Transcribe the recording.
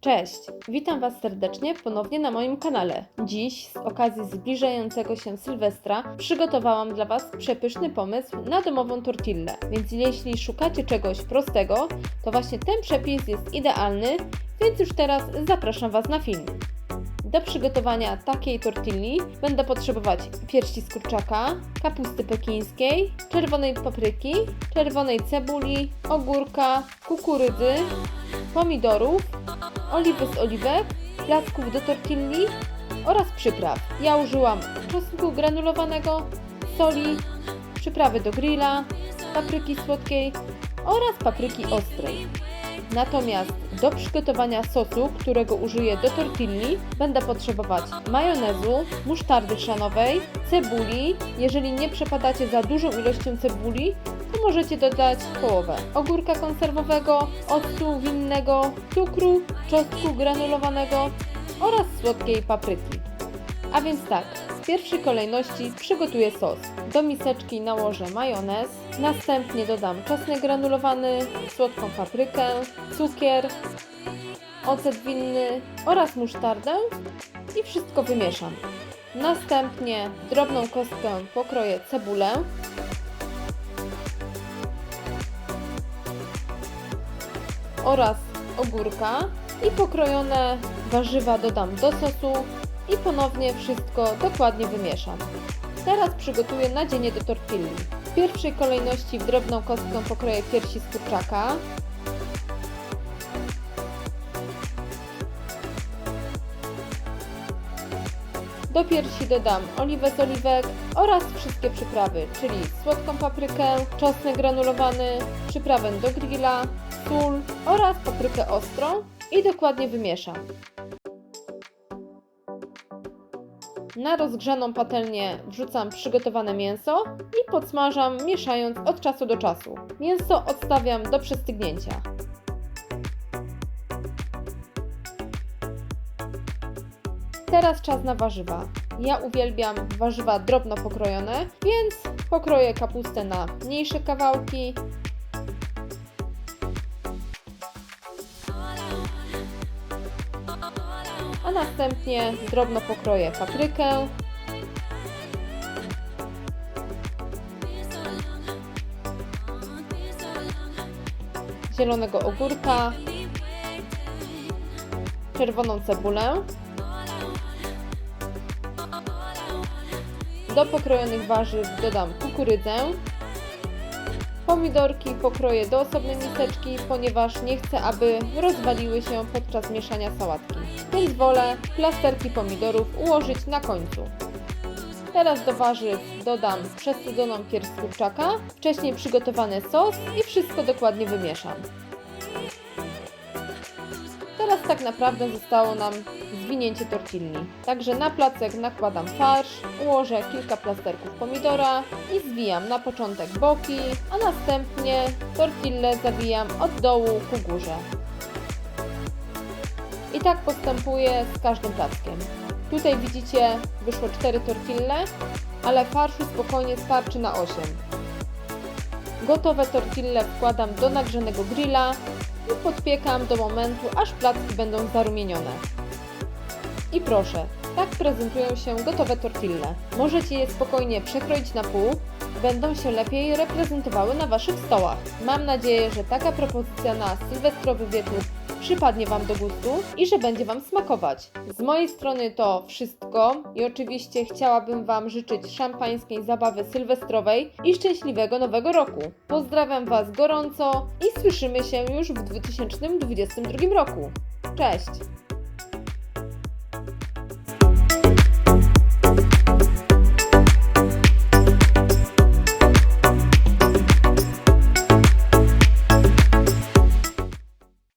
Cześć, witam Was serdecznie ponownie na moim kanale. Dziś, z okazji zbliżającego się Sylwestra, przygotowałam dla Was przepyszny pomysł na domową tortillę. Więc jeśli szukacie czegoś prostego, to właśnie ten przepis jest idealny, więc już teraz zapraszam Was na film. Do przygotowania takiej tortilli będę potrzebować pierści z kurczaka, kapusty pekińskiej, czerwonej papryki, czerwonej cebuli, ogórka, kukurydzy, pomidorów, oliwy z oliwek, placków do tortilli oraz przypraw. Ja użyłam czosnku granulowanego, soli, przyprawy do grilla, papryki słodkiej oraz papryki ostrej. Natomiast do przygotowania sosu, którego użyję do tortilli, będę potrzebować majonezu, musztardy chrzanowej, cebuli. Jeżeli nie przepadacie za dużą ilością cebuli, to możecie dodać połowę ogórka konserwowego, octu winnego, cukru, czosnku granulowanego oraz słodkiej papryki. A więc tak, w pierwszej kolejności przygotuję sos. Do miseczki nałożę majonez, następnie dodam czosnek granulowany, słodką paprykę, cukier, ocet winny oraz musztardę i wszystko wymieszam. Następnie drobną kostkę pokroję cebulę, oraz ogórka i pokrojone warzywa dodam do sosu i ponownie wszystko dokładnie wymieszam. Teraz przygotuję nadzienie do tortilli. W pierwszej kolejności w drobną kostkę pokroję piersi z kurczaka. Do piersi dodam oliwę z oliwek oraz wszystkie przyprawy, czyli słodką paprykę, czosnek granulowany, przyprawę do grilla, sól oraz paprykę ostrą i dokładnie wymieszam. Na rozgrzaną patelnię wrzucam przygotowane mięso i podsmażam, mieszając od czasu do czasu. Mięso odstawiam do przestygnięcia. Teraz czas na warzywa. Ja uwielbiam warzywa drobno pokrojone, więc pokroję kapustę na mniejsze kawałki, następnie drobno pokroję paprykę. Zielonego ogórka, czerwoną cebulę. Do pokrojonych warzyw dodam kukurydzę. Pomidorki pokroję do osobnej miseczki, ponieważ nie chcę, aby rozwaliły się podczas mieszania sałatki. Więc wolę plasterki pomidorów ułożyć na końcu. Teraz do warzyw dodam przestudzoną pierś kurczaka, wcześniej przygotowany sos i wszystko dokładnie wymieszam. Teraz tak naprawdę zostało nam zwinięcie tortilli. Także na placek nakładam farsz, ułożę kilka plasterków pomidora i zwijam na początek boki, a następnie tortillę zawijam od dołu ku górze. I tak postępuję z każdym plackiem. Tutaj widzicie, wyszło 4 tortille, ale farszu spokojnie starczy na 8. Gotowe tortille wkładam do nagrzanego grilla i podpiekam do momentu, aż placki będą zarumienione. I proszę, tak prezentują się gotowe tortille. Możecie je spokojnie przekroić na pół, będą się lepiej reprezentowały na Waszych stołach. Mam nadzieję, że taka propozycja na sylwestrowy wieczór przypadnie Wam do gustu i że będzie Wam smakować. Z mojej strony to wszystko i oczywiście chciałabym Wam życzyć szampańskiej zabawy sylwestrowej i szczęśliwego nowego roku. Pozdrawiam Was gorąco i słyszymy się już w 2022 roku. Cześć!